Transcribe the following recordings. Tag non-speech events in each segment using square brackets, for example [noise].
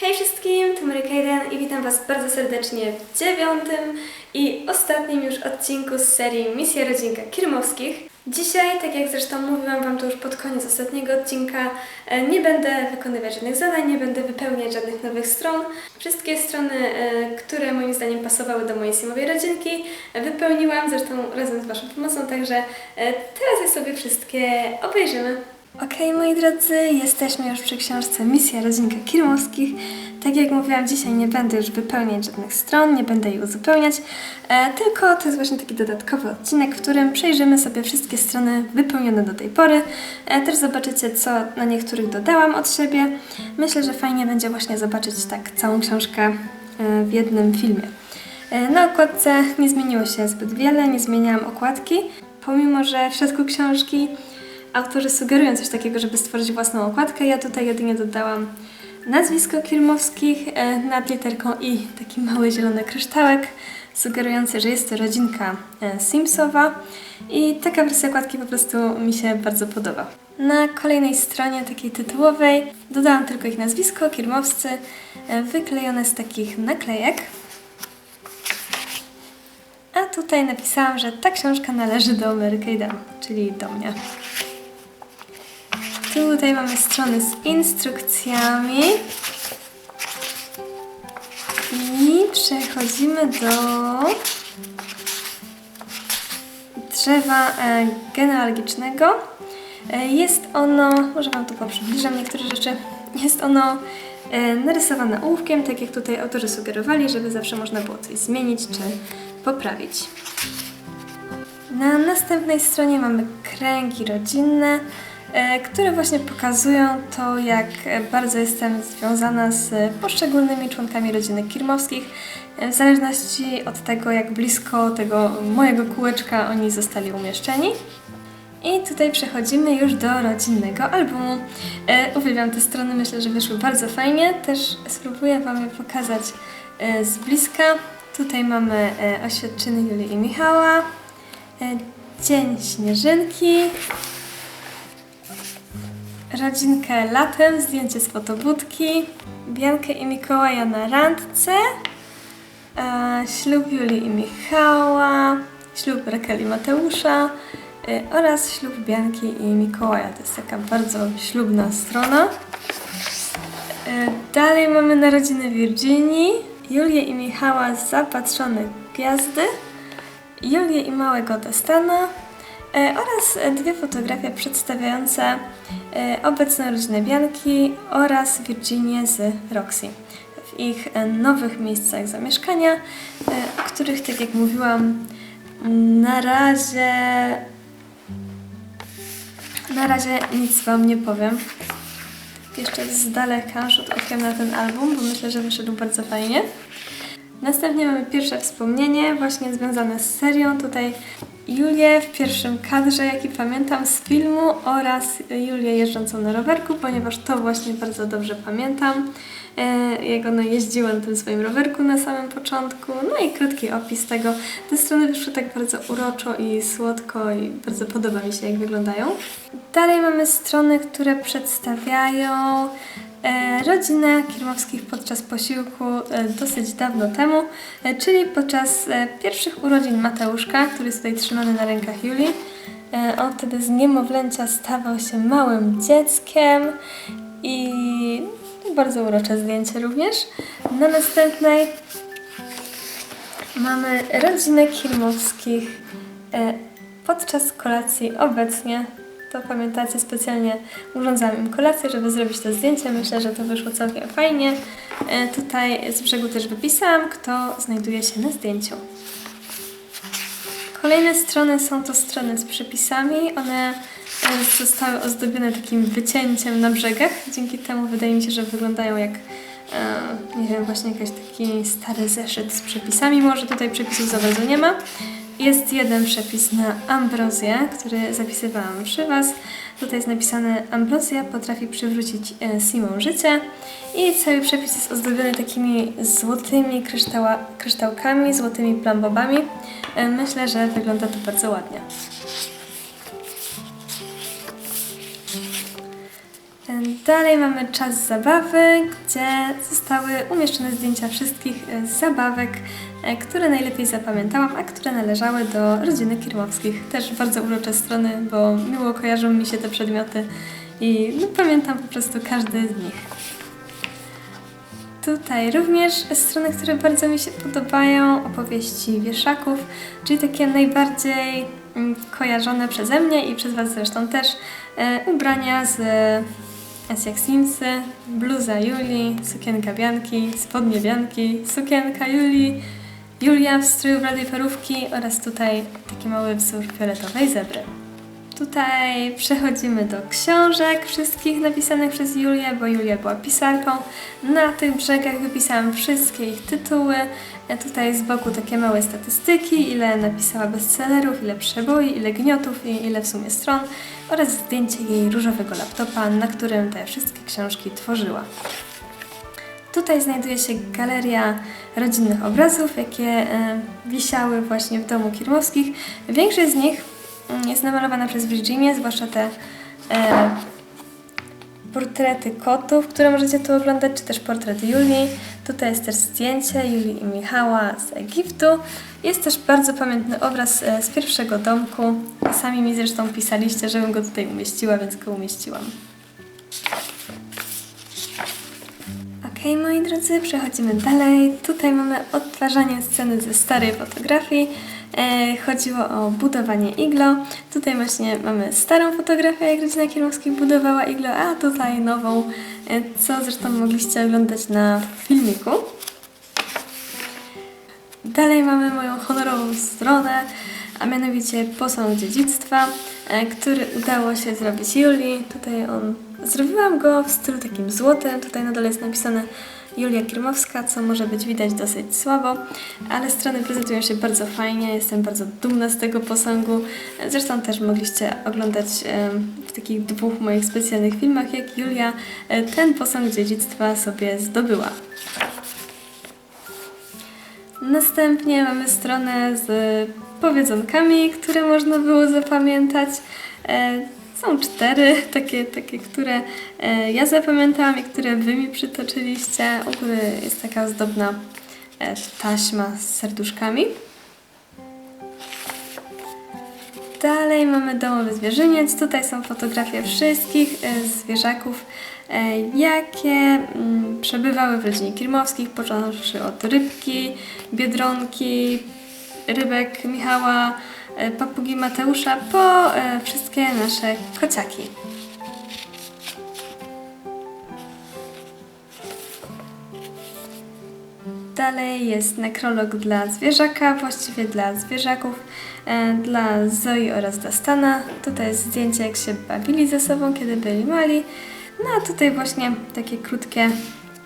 Hej wszystkim, to Mary Kayden i witam Was bardzo serdecznie w dziewiątym i ostatnim już odcinku z serii Misja Rodzinka Kirmowskich. Dzisiaj, tak jak zresztą mówiłam Wam to już pod koniec ostatniego odcinka, e, nie będę wykonywać żadnych zadań, nie będę wypełniać żadnych nowych stron. Wszystkie strony, e, które moim zdaniem pasowały do mojej simowej rodzinki, e, wypełniłam, zresztą razem z Waszą pomocą, także teraz je sobie wszystkie obejrzymy. Okej, moi drodzy, jesteśmy już przy książce Misja Rodzinka Kirmowskich. Tak jak mówiłam, dzisiaj nie będę już wypełniać żadnych stron, nie będę jej uzupełniać, e, tylko to jest właśnie taki dodatkowy odcinek, w którym przejrzymy sobie wszystkie strony wypełnione do tej pory. E, też zobaczycie, co na niektórych dodałam od siebie. Myślę, że fajnie będzie właśnie zobaczyć tak całą książkę e, w jednym filmie. E, Na okładce nie zmieniło się zbyt wiele, nie zmieniałam okładki, pomimo że w środku książki autorzy sugerują coś takiego, żeby stworzyć własną okładkę. Ja tutaj jedynie dodałam nazwisko Kirmowskich e, nad literką I, taki mały zielony kryształek, sugerujący, że jest to rodzinka e, Simsowa i taka wersja okładki po prostu mi się bardzo podoba. Na kolejnej stronie, takiej tytułowej, dodałam tylko ich nazwisko, Kirmowscy, e, wyklejone z takich naklejek. A tutaj napisałam, że ta książka należy do Mary czyli do mnie. Tutaj mamy strony z instrukcjami. I przechodzimy do drzewa e, genealogicznego. E, jest ono, może Wam tu poprzybliżam niektóre rzeczy, jest ono e, narysowane ołówkiem, tak jak tutaj autorzy sugerowali, żeby zawsze można było coś zmienić czy poprawić. Na następnej stronie mamy kręgi rodzinne, które właśnie pokazują to, jak e, bardzo jestem związana z poszczególnymi członkami rodziny Kirmowskich, e, w zależności od tego, jak blisko tego mojego kółeczka oni zostali umieszczeni. I tutaj przechodzimy już do rodzinnego albumu. E, uwielbiam te strony, myślę, że wyszły bardzo fajnie. Też spróbuję Wam je pokazać e, z bliska. Tutaj mamy e, oświadczyny Julii i Michała, e, Dzień Śnieżynki, rodzinkę latem, zdjęcie z fotobudki, Biankę i Mikołaja na randce, e, ślub Julii i Michała, ślub Rakel i Mateusza e, oraz ślub Bianki i Mikołaja. To jest taka bardzo ślubna strona. E, Dalej mamy narodziny Virginii, Julię i Michała zapatrzone gwiazdy, Julię i małego Destana oraz e, dwie fotografie przedstawiające e, obecne rodziny Bianki oraz Virginię z Roxy w ich e, nowych miejscach zamieszkania, o których, tak jak mówiłam, na razie na razie nic Wam nie powiem. Jeszcze z daleka rzut okiem na ten album, bo myślę, że wyszedł bardzo fajnie. Następnie mamy pierwsze wspomnienie, właśnie związane z serią. Tutaj Julię w pierwszym kadrze, jaki pamiętam z filmu, oraz Julię jeżdżącą na rowerku, ponieważ to właśnie bardzo dobrze pamiętam. E, Jak ona jeździła na tym swoim rowerku na samym początku. No i krótki opis tego. Te strony wyszły tak bardzo uroczo i słodko i bardzo podoba mi się, jak wyglądają. Dalej mamy strony, które przedstawiają rodzinę Kirmowskich podczas posiłku e, dosyć dawno temu, e, czyli podczas e, pierwszych urodzin Mateuszka, który jest tutaj trzymany na rękach Julii. E, on wtedy z niemowlęcia stawał się małym dzieckiem i bardzo urocze zdjęcie również. Na następnej mamy rodzinę Kirmowskich e, podczas kolacji obecnie. To pamiętacie, specjalnie urządzałam im kolację, żeby zrobić to zdjęcie. Myślę, że to wyszło całkiem fajnie. E, Tutaj z brzegu też wypisałam, kto znajduje się na zdjęciu. Kolejne strony są to strony z przepisami. One e, zostały ozdobione takim wycięciem na brzegach. Dzięki temu wydaje mi się, że wyglądają jak, e, nie wiem, właśnie jakiś taki stary zeszyt z przepisami. Może tutaj przepisów za bardzo nie ma. Jest jeden przepis na ambrozję, który zapisywałam przy Was. Tutaj jest napisane Ambrozja potrafi przywrócić e, Simon życie i cały przepis jest ozdobiony takimi złotymi kryształa, kryształkami, złotymi plambobami. E, Myślę, że wygląda to bardzo ładnie. E, Dalej mamy czas zabawy, gdzie zostały umieszczone zdjęcia wszystkich zabawek, które najlepiej zapamiętałam, a które należały do rodziny Kirmowskich. Też bardzo urocze strony, bo miło kojarzą mi się te przedmioty i no, pamiętam po prostu każdy z nich. Tutaj również strony, które bardzo mi się podobają, opowieści wieszaków, czyli takie najbardziej mm, kojarzone przeze mnie i przez Was zresztą też e, ubrania z jak Simsy, bluza Julii, sukienka Bianki, spodnie Bianki, sukienka Julii, Julia w stroju bladej parówki oraz tutaj taki mały wzór fioletowej zebry. Tutaj przechodzimy do książek wszystkich napisanych przez Julię, bo Julia była pisarką. Na tych brzegach wypisałam wszystkie ich tytuły. E, Tutaj z boku takie małe statystyki, ile napisała bestsellerów, ile przeboi, ile gniotów i ile w sumie stron oraz zdjęcie jej różowego laptopa, na którym te wszystkie książki tworzyła. Tutaj znajduje się galeria rodzinnych obrazów, jakie e, wisiały właśnie w domu Kirmowskich. Większość z nich mm, jest namalowana przez Virginię, zwłaszcza te e, portrety kotów, które możecie tu oglądać, czy też portret Julii. Tutaj jest też zdjęcie Julii i Michała z Egiptu. Jest też bardzo pamiętny obraz e, z pierwszego domku. Sami mi zresztą pisaliście, żebym go tutaj umieściła, więc go umieściłam. Okej, moi drodzy, przechodzimy dalej. Tutaj mamy odtwarzanie sceny ze starej fotografii. E, chodziło o budowanie iglo. Tutaj właśnie mamy starą fotografię, jak rodzina Kiermowskich budowała iglo, a tutaj nową, e, co zresztą mogliście oglądać na filmiku. Dalej mamy moją honorową stronę, a mianowicie posąg dziedzictwa, e, który udało się zrobić Julii. Tutaj on, zrobiłam go w stylu takim złotym, tutaj na dole jest napisane Julia Kirmowska, co może być widać dosyć słabo, ale strony prezentują się bardzo fajnie, jestem bardzo dumna z tego posągu. Zresztą też mogliście oglądać w takich dwóch moich specjalnych filmach, jak Julia e, ten posąg dziedzictwa sobie zdobyła. Następnie mamy stronę z powiedzonkami, które można było zapamiętać. Są cztery, takie, takie które e, ja zapamiętałam i które Wy mi przytoczyliście. U góry jest taka ozdobna e, taśma z serduszkami. Dalej mamy domowy zwierzyniec. Tutaj są fotografie wszystkich e, zwierzaków, jakie mm, przebywały w rodzinie Kirmowskich, począwszy od rybki, biedronki, rybek Michała, papugi Mateusza, po e, wszystkie nasze kociaki. Dalej jest nekrolog dla zwierzaka, właściwie dla zwierzaków, e, dla Zoi oraz dla Stana. Tutaj jest zdjęcie, jak się bawili ze sobą, kiedy byli mali. No a tutaj właśnie takie krótkie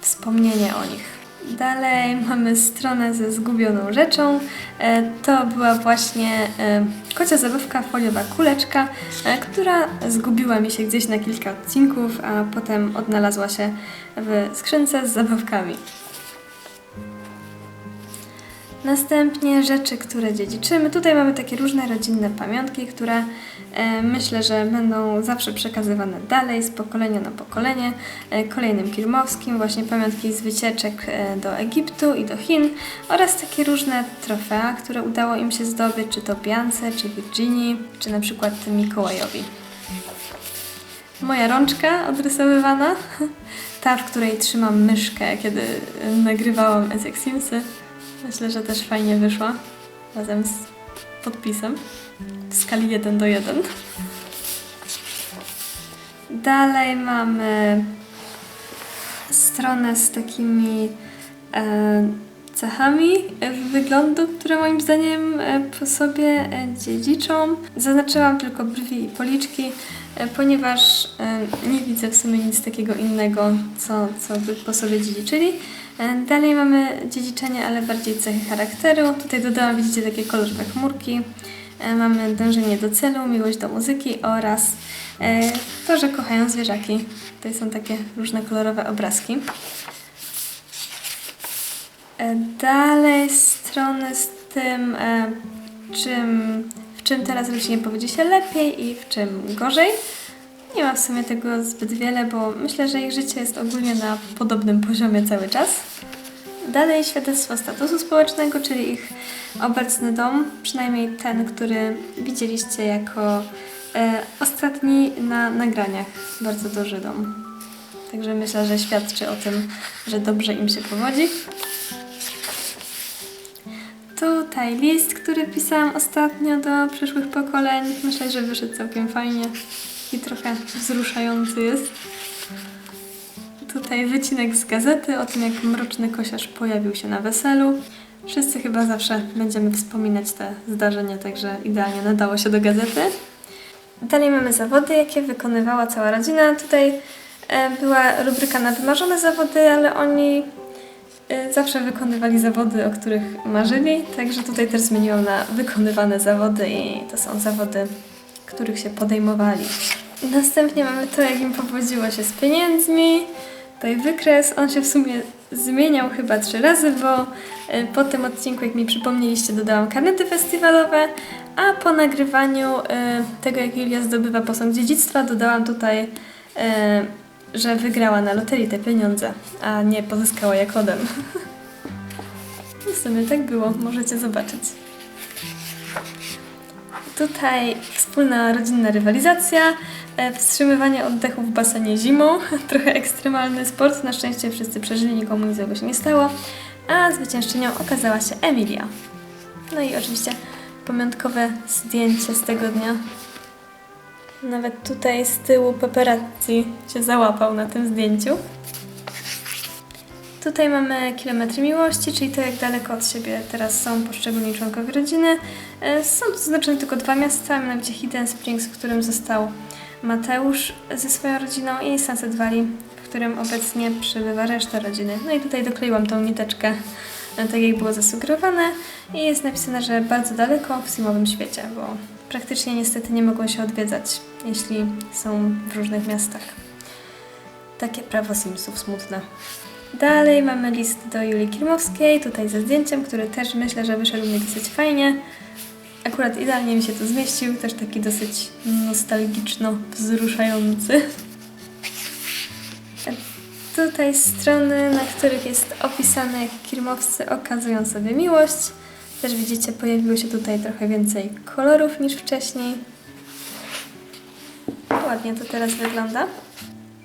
wspomnienie o nich. Dalej mamy stronę ze zgubioną rzeczą. E, To była właśnie e, kocia zabawka foliowa kuleczka, e, która zgubiła mi się gdzieś na kilka odcinków, a potem odnalazła się w skrzynce z zabawkami. Następnie rzeczy, które dziedziczymy. Tutaj mamy takie różne rodzinne pamiątki, które myślę, że będą zawsze przekazywane dalej z pokolenia na pokolenie. E, kolejnym Kirmowskim, właśnie pamiątki z wycieczek e, do Egiptu i do Chin oraz takie różne trofea, które udało im się zdobyć, czy to Biance, czy Virginii, czy na przykład Mikołajowi. Moja rączka odrysowywana, [laughs] ta, w której trzymam myszkę, kiedy e, nagrywałam Ezek Simsy. Myślę, że też fajnie wyszła. Razem z podpisem. W skali 1 do 1. Dalej mamy stronę z takimi e, cechami wyglądu, które moim zdaniem e, po sobie e, dziedziczą. Zaznaczyłam tylko brwi i policzki, e, ponieważ nie widzę w sumie nic takiego innego, co, co by po sobie dziedziczyli. Dalej mamy dziedziczenie, ale bardziej cechy charakteru. Tutaj dodałam, widzicie, takie kolorowe chmurki. E, Mamy dążenie do celu, miłość do muzyki oraz e, to, że kochają zwierzaki. Tutaj są takie różne kolorowe obrazki. E, Dalej strony z tym, czym, w czym teraz rodzinie powiedzie się lepiej i w czym gorzej. Nie ma w sumie tego zbyt wiele, bo myślę, że ich życie jest ogólnie na podobnym poziomie cały czas. Dalej świadectwo statusu społecznego, czyli ich obecny dom, przynajmniej ten, który widzieliście jako e, ostatni na nagraniach. Bardzo duży dom. Także myślę, że świadczy o tym, że dobrze im się powodzi. Tutaj list, który pisałam ostatnio do przyszłych pokoleń. Myślę, że wyszedł całkiem fajnie i trochę wzruszający jest. Tutaj wycinek z gazety o tym, jak mroczny kosiarz pojawił się na weselu. Wszyscy chyba zawsze będziemy wspominać te zdarzenia, także idealnie nadało się do gazety. Dalej mamy zawody, jakie wykonywała cała rodzina. Tutaj e, była rubryka na wymarzone zawody, ale oni e, zawsze wykonywali zawody, o których marzyli, także tutaj też zmieniłam na wykonywane zawody i to są zawody, których się podejmowali. Następnie mamy to, jak im powodziło się z pieniędzmi. Tutaj wykres, on się w sumie zmieniał chyba trzy razy, bo e, po tym odcinku, jak mi przypomnieliście, dodałam karnety festiwalowe, a po nagrywaniu e, tego, jak Julia zdobywa posąg dziedzictwa, dodałam tutaj, e, że wygrała na loterii te pieniądze, a nie pozyskała je kodem. I [laughs] w sumie tak było, możecie zobaczyć. Tutaj wspólna rodzinna rywalizacja, wstrzymywanie oddechu w basenie zimą, [laughs] trochę ekstremalny sport, na szczęście wszyscy przeżyli, nikomu nic złego się nie stało, a zwyciężczynią okazała się Emilia. No i oczywiście pamiątkowe zdjęcie z tego dnia. Nawet tutaj z tyłu paparazzi się załapał na tym zdjęciu. Tutaj mamy kilometry miłości, czyli to jak daleko od siebie teraz są poszczególni członkowie rodziny. E, Są tu zaznaczone tylko dwa miasta, mianowicie Hidden Springs, w którym został Mateusz ze swoją rodziną i Sunset Valley, w którym obecnie przebywa reszta rodziny. No i tutaj dokleiłam tą niteczkę, e, tak jak było zasugerowane i jest napisane, że bardzo daleko w zimowym świecie, bo praktycznie niestety nie mogą się odwiedzać, jeśli są w różnych miastach. Takie prawo Simsów smutne. Dalej mamy list do Julii Kirmowskiej, tutaj ze zdjęciem, który też myślę, że wyszedł mi dosyć fajnie. Akurat idealnie mi się tu zmieścił, też taki dosyć nostalgiczno-wzruszający. A Tutaj strony, na których jest opisane, jak kirmowscy okazują sobie miłość. Też widzicie, pojawiło się tutaj trochę więcej kolorów niż wcześniej. Ładnie to teraz wygląda.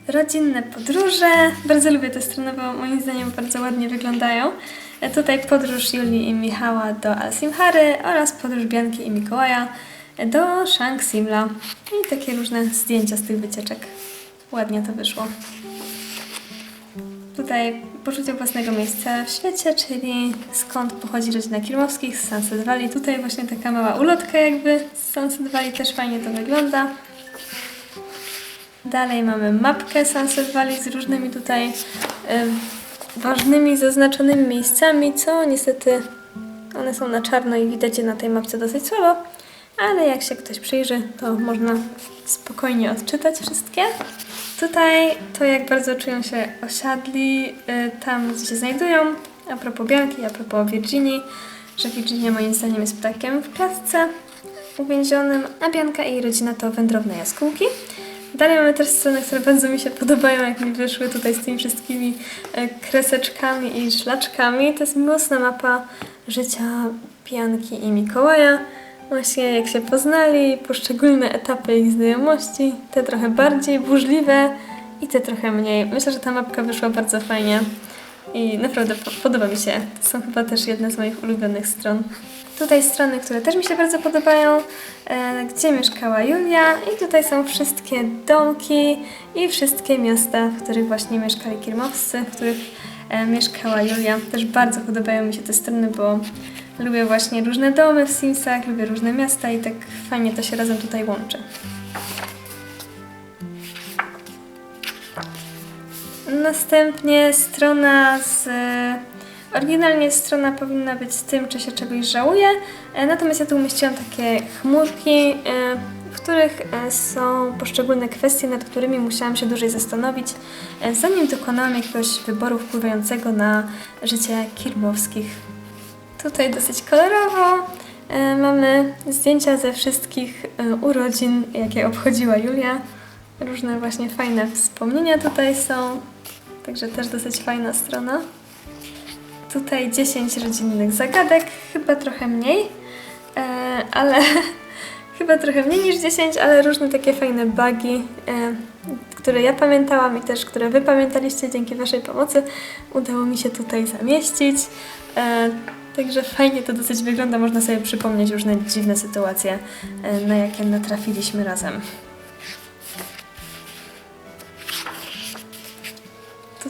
Rodzinne podróże. Bardzo lubię te strony, bo moim zdaniem bardzo ładnie wyglądają. Tutaj podróż Julii i Michała do Alsimhary oraz podróż Bianki i Mikołaja do Shang Simla. I takie różne zdjęcia z tych wycieczek. Ładnie to wyszło. Tutaj poczucie własnego miejsca w świecie, czyli skąd pochodzi rodzina Kirmowskich z Sunset Valley. Tutaj właśnie taka mała ulotka jakby z Sunset Valley, też fajnie to wygląda. Dalej mamy mapkę Sunset Valley z różnymi tutaj ważnymi, zaznaczonymi miejscami, co niestety one są na czarno i widać je na tej mapce dosyć słabo, ale jak się ktoś przyjrzy, to można spokojnie odczytać wszystkie. Tutaj to jak bardzo czują się osiadli y, tam, gdzie się znajdują. A propos Bianki, a propos Virginii, że Virginia moim zdaniem jest ptakiem w klatce uwięzionym, a Bianka i jej rodzina to wędrowne jaskółki. Dalej mamy też sceny, które bardzo mi się podobają, jak mi wyszły tutaj z tymi wszystkimi e, kreseczkami i szlaczkami. To jest miłosna mapa życia Bianki i Mikołaja. Właśnie jak się poznali, poszczególne etapy ich znajomości, te trochę bardziej burzliwe i te trochę mniej. Myślę, że ta mapka wyszła bardzo fajnie i naprawdę po- podoba mi się. To są chyba też jedne z moich ulubionych stron. Tutaj strony, które też mi się bardzo podobają, e, gdzie mieszkała Julia i tutaj są wszystkie domki i wszystkie miasta, w których właśnie mieszkali Kirmowscy, w których e, mieszkała Julia. Też bardzo podobają mi się te strony, bo lubię właśnie różne domy w Simsach, lubię różne miasta i tak fajnie to się razem tutaj łączy. Następnie strona z. Oryginalnie strona powinna być z tym, czy się czegoś żałuje, e, natomiast ja tu umieściłam takie chmurki, e, w których e, są poszczególne kwestie, nad którymi musiałam się dłużej zastanowić, e, zanim dokonałam jakiegoś wyboru wpływającego na życie kirmowskich. Tutaj dosyć kolorowo. E, mamy zdjęcia ze wszystkich e, urodzin, jakie obchodziła Julia. Różne właśnie fajne wspomnienia tutaj są. Także też dosyć fajna strona. Tutaj 10 rodzinnych zagadek, chyba trochę mniej, e, ale [laughs] chyba trochę mniej niż 10, ale różne takie fajne bugi, e, które ja pamiętałam i też które Wy pamiętaliście dzięki Waszej pomocy, udało mi się tutaj zamieścić. E, także fajnie to dosyć wygląda, można sobie przypomnieć różne dziwne sytuacje, na jakie natrafiliśmy razem.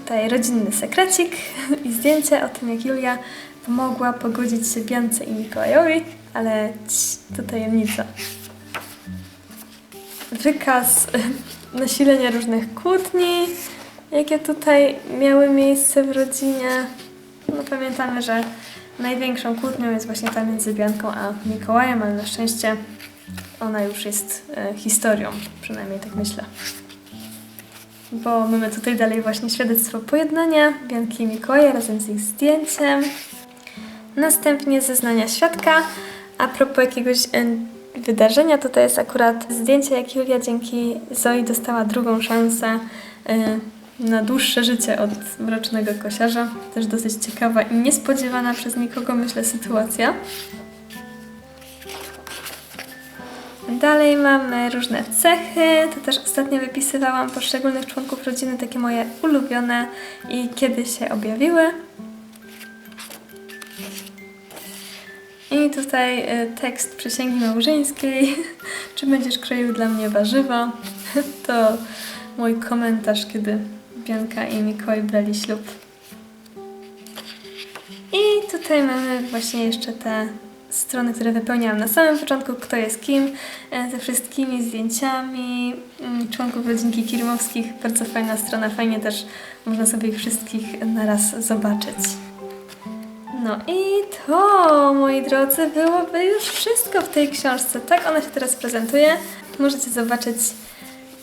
Tutaj rodzinny sekrecik i zdjęcie o tym, jak Julia pomogła pogodzić się Biance i Mikołajowi, ale cii, to tajemnica. Wykaz nasilenia różnych kłótni, jakie tutaj miały miejsce w rodzinie. No pamiętamy, że największą kłótnią jest właśnie ta między Bianką a Mikołajem, ale na szczęście ona już jest e, historią, przynajmniej tak myślę bo mamy tutaj dalej właśnie świadectwo pojednania Bianki Mikołaja razem z ich zdjęciem. Następnie zeznania świadka. A propos jakiegoś e, wydarzenia, to to jest akurat zdjęcie, jak Julia dzięki Zoi dostała drugą szansę e, na dłuższe życie od mrocznego kosiarza. Też dosyć ciekawa i niespodziewana przez nikogo, myślę, sytuacja. Dalej mamy różne cechy, to też ostatnio wypisywałam poszczególnych członków rodziny, takie moje ulubione i kiedy się objawiły. I tutaj y, tekst przysięgi małżeńskiej. [laughs] Czy będziesz kroił dla mnie warzywa? [laughs] To mój komentarz, kiedy Bianka i Mikołaj brali ślub. I tutaj mamy właśnie jeszcze te strony, które wypełniałam na samym początku, kto jest kim, e, ze wszystkimi zdjęciami mm, członków rodzinki Kirimowskich. Bardzo fajna strona, fajnie też można sobie ich wszystkich naraz zobaczyć. No i to, moi drodzy, byłoby już wszystko w tej książce. Tak ona się teraz prezentuje. Możecie zobaczyć,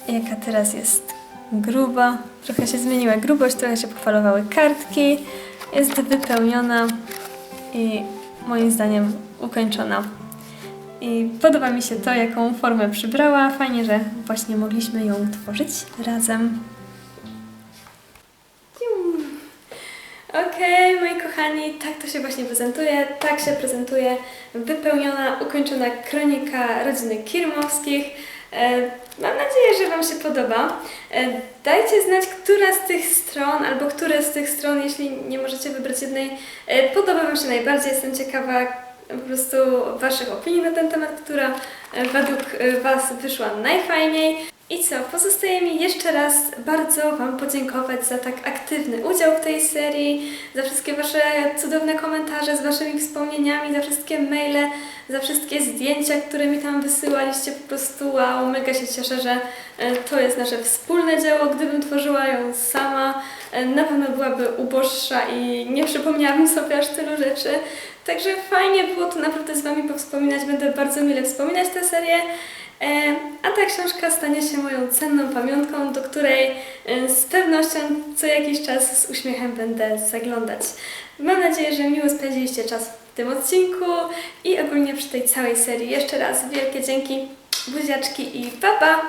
jaka teraz jest gruba. Trochę się zmieniła grubość, trochę się pochwalowały kartki. Jest wypełniona i moim zdaniem ukończona. I podoba mi się to, jaką formę przybrała. Fajnie, że właśnie mogliśmy ją tworzyć razem. Okej, moi kochani, tak to się właśnie prezentuje. Tak się prezentuje wypełniona, ukończona kronika rodziny Kirmowskich. E, Mam nadzieję, że Wam się podoba. E, Dajcie znać, która z tych stron, albo które z tych stron, jeśli nie możecie wybrać jednej, e, podoba Wam się najbardziej. Jestem ciekawa po prostu Waszych opinii na ten temat, która e, według e, Was wyszła najfajniej. I co, pozostaje mi jeszcze raz bardzo Wam podziękować za tak aktywny udział w tej serii, za wszystkie Wasze cudowne komentarze z Waszymi wspomnieniami, za wszystkie maile, za wszystkie zdjęcia, które mi tam wysyłaliście. Po prostu wow, mega się cieszę, że e, to jest nasze wspólne dzieło. Gdybym tworzyła ją sama, na pewno byłaby uboższa i nie przypomniałabym sobie aż tylu rzeczy. Także fajnie było tu naprawdę z Wami powspominać. Będę bardzo mile wspominać tę serię. E, A ta książka stanie się moją cenną pamiątką, do której e, z pewnością co jakiś czas z uśmiechem będę zaglądać. Mam nadzieję, że miło spędziliście czas w tym odcinku i ogólnie przy tej całej serii. Jeszcze raz wielkie dzięki, buziaczki i pa pa!